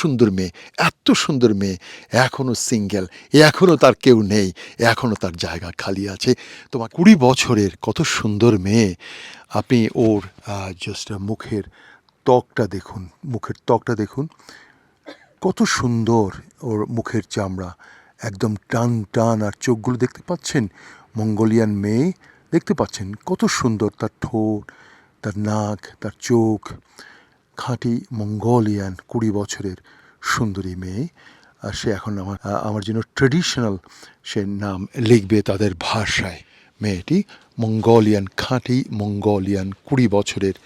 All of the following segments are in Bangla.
সুন্দর মেয়ে, এত সুন্দর মেয়ে। এখনও সিঙ্গেল এখনও তার কেউ নেই এখনও তার জায়গা খালি আছে। তোমার কুড়ি বছরের কত সুন্দর মেয়ে। আপনি ওর জাস্ট মুখের ত্বকটা দেখুন, মুখের ত্বকটা দেখুন। কত সুন্দর ওর মুখের চামড়া। একদম টান টান, আর চোখগুলো দেখতে পাচ্ছেন? মঙ্গোলিয়ান মেয়ে, দেখতে পাচ্ছেন? কত সুন্দর তার ঠোঁট, তার নাক, তার চোখ। খাঁটি মঙ্গোলিয়ান কুড়ি বছরের সুন্দরী মেয়ে, আর সে এখন আমার আমার জন্য ট্রেডিশনাল সে নাম লিখবে তাদের ভাষায়। মেয়েটি মঙ্গোলিয়ান, খাঁটি মঙ্গোলিয়ান কুড়ি বছরের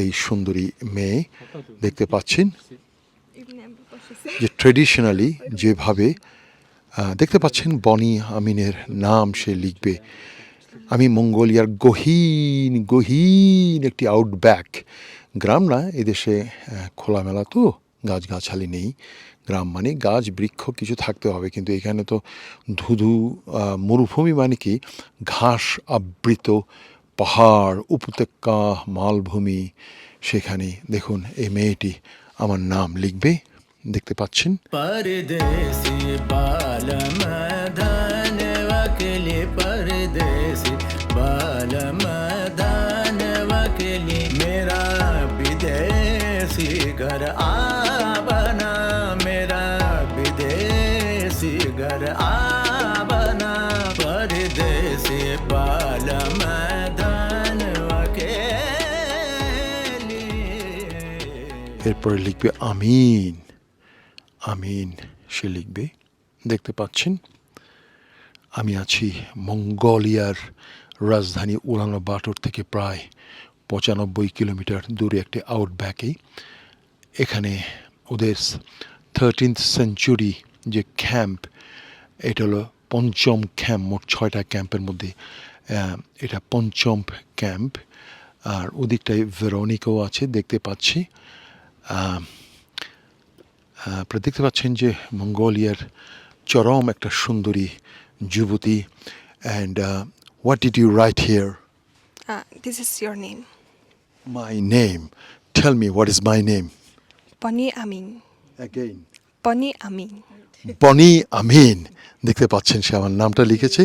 এই সুন্দরী মেয়ে। দেখতে পাচ্ছেন যে ট্রেডিশনালি যেভাবে দেখতে পাচ্ছেন বনি আমিনের নাম সে লিখবে। আমি মঙ্গোলিয়ার গহীন গহীন একটি আউটব্যাক গ্রাম না এদেশে খোলামেলা তো গাছগাছালি নেই। গ্রাম মানে গাছ, বৃক্ষ কিছু থাকতে হবে। কিন্তু এখানে তো ধুধু মরুভূমি মানে কি? ঘাস আবৃত, পাহাড়, উপত্যকা, মালভূমি। সেখানে দেখুন, এই মেয়েটি আমার নাম লিখবে। দেখতে পাচ্ছেন? এরপরে লিখবে আমিন। আমিন সে লিখবে। দেখতে পাচ্ছেন, আমি আছি মঙ্গোলিয়ার রাজধানী উলানবাটর থেকে প্রায় পঁচানব্বই কিলোমিটার দূরে একটি আউটব্যাকে এখানে ওদের থার্টিন্থ সেঞ্চুরি যে ক্যাম্প এটা হলো পঞ্চম ক্যাম্প মোট ছয়টা ক্যাম্পের মধ্যে এটা পঞ্চম ক্যাম্প আর ওদিকটায় ভেরোনিকাও আছে দেখতে পাচ্ছি আপনারা দেখতে পাচ্ছেন যে মঙ্গোলিয়ার চরম একটা সুন্দরী যুবতী and what did you write here this is your name. My name tell me what is my name Bonnie Amin. Again Bonnie Amin. Bonnie আমিন। দেখতে পাচ্ছেন সে আমার নামটা লিখেছে।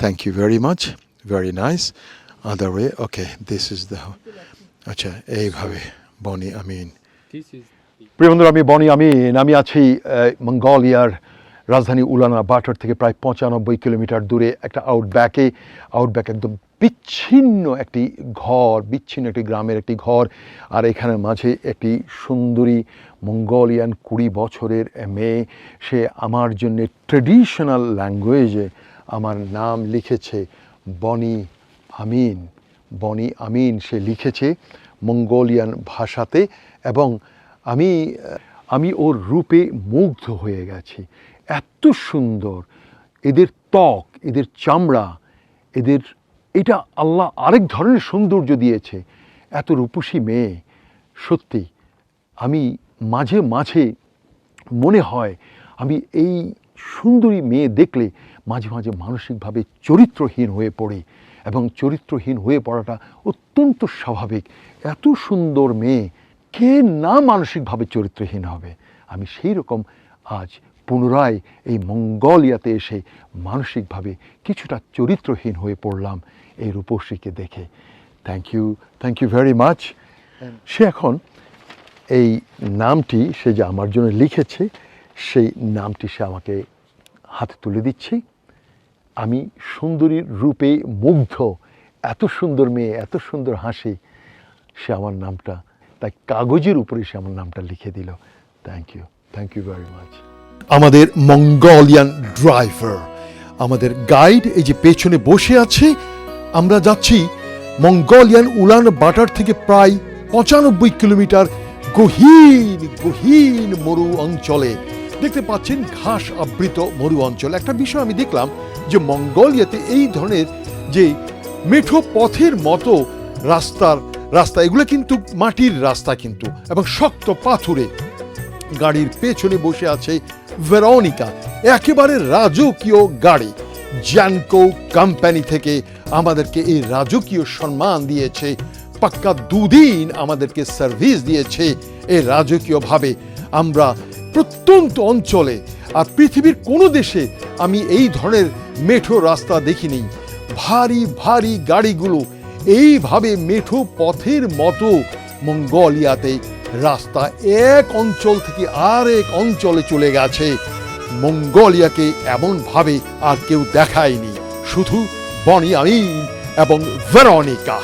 Thank you very much very nice other way okay this is the আচ্ছা এইভাবে বনি আমিন। প্রিয় বন্ধুরা আমি বনি আমিন। আমি আছি মঙ্গোলিয়ার রাজধানী উলানা বাটার থেকে প্রায় পঁচানব্বই কিলোমিটার দূরে একটা আউটব্যাকে আউটব্যাক একদম বিচ্ছিন্ন একটি ঘর, বিচ্ছিন্ন একটি গ্রামের একটি ঘর, আর এখানের মাঝে একটি সুন্দরী মঙ্গোলিয়ান কুড়ি বছরের মেয়ে। সে আমার জন্য ট্রেডিশনাল ল্যাঙ্গুয়েজে আমার নাম লিখেছে বনি আমিন। বনি আমিন সে লিখেছে মঙ্গোলিয়ান ভাষাতে এবং আমি আমি ওর রূপে মুগ্ধ হয়ে গেছি। এত সুন্দর। এদের ত্বক, এদের চামড়া, এদের এটা আল্লাহ আরেক ধরনের সৌন্দর্য দিয়েছে। এত রূপসী মেয়ে, সত্যি, আমি মাঝে মাঝে মনে হয় আমি এই সুন্দরী মেয়ে দেখলে মাঝে মাঝে মানসিকভাবে চরিত্রহীন হয়ে পড়ি এবং চরিত্রহীন হয়ে পড়াটা অত্যন্ত স্বাভাবিক। এত সুন্দর মেয়ে, কে না মানসিকভাবে চরিত্রহীন হবে? আমি সেই রকম আজ পুনরায় এই মঙ্গোলিয়াতে এসে মানসিকভাবে কিছুটা চরিত্রহীন হয়ে পড়লাম এই রূপশ্রীকে দেখে। Thank you thank you very much সে এখন এই নামটি সে যে আমার জন্য লিখেছে সেই নামটি সে আমাকে হাতে তুলে দিচ্ছে। আমি সুন্দরীর রূপে মুগ্ধ এত সুন্দর মেয়ে এত সুন্দর হাসি। সে আমার নামটা তাই কাগজের উপরে সে আমার নামটা লিখে দিল। Thank you thank you very much আমাদের মঙ্গোলিয়ান ড্রাইভার। আমাদের গাইড এই যে পেছনে বসে আছে, আমরা যাচ্ছি মঙ্গোলিয়ান উলান বাটার থেকে প্রায় পঁচানব্বই কিলোমিটার গহীন গহীন মরু অঞ্চলে। দেখতে পাচ্ছেন ঘাস আবৃত মরু অঞ্চল। একটা বিষয় আমি দেখলাম যে মঙ্গোলিয়াতে এই ধরনের যে মেঠো পথের মতো রাস্তার রাস্তা, এগুলো কিন্তু মাটির রাস্তা কিন্তু, এবং শক্ত পাথুরে। গাড়ির পেছনে বসে আছে ভেরোনিকা, একেবারে রাজকীয় গাড়ি। জ্যানকো কোম্পানি থেকে আমাদেরকে এই রাজকীয় সম্মান দিয়েছে। পাক্কা দুদিন আমাদেরকে সার্ভিস দিয়েছে এই রাজকীয়ভাবে। আমরা প্রত্যন্ত অঞ্চলে আর পৃথিবীর কোনো দেশে আমি এই ধরনের মেঠো রাস্তা দেখিনি। ভারী ভারী গাড়িগুলো এইভাবে মেঠো পথের মতো মঙ্গোলিয়াতে রাস্তা এক অঞ্চল থেকে আর এক অঞ্চলে চলে গেছে। মঙ্গোলিয়াকে এমনভাবে আর কেউ দেখায়নি। শুধু বনি আমিন এবং ভেরনিকা।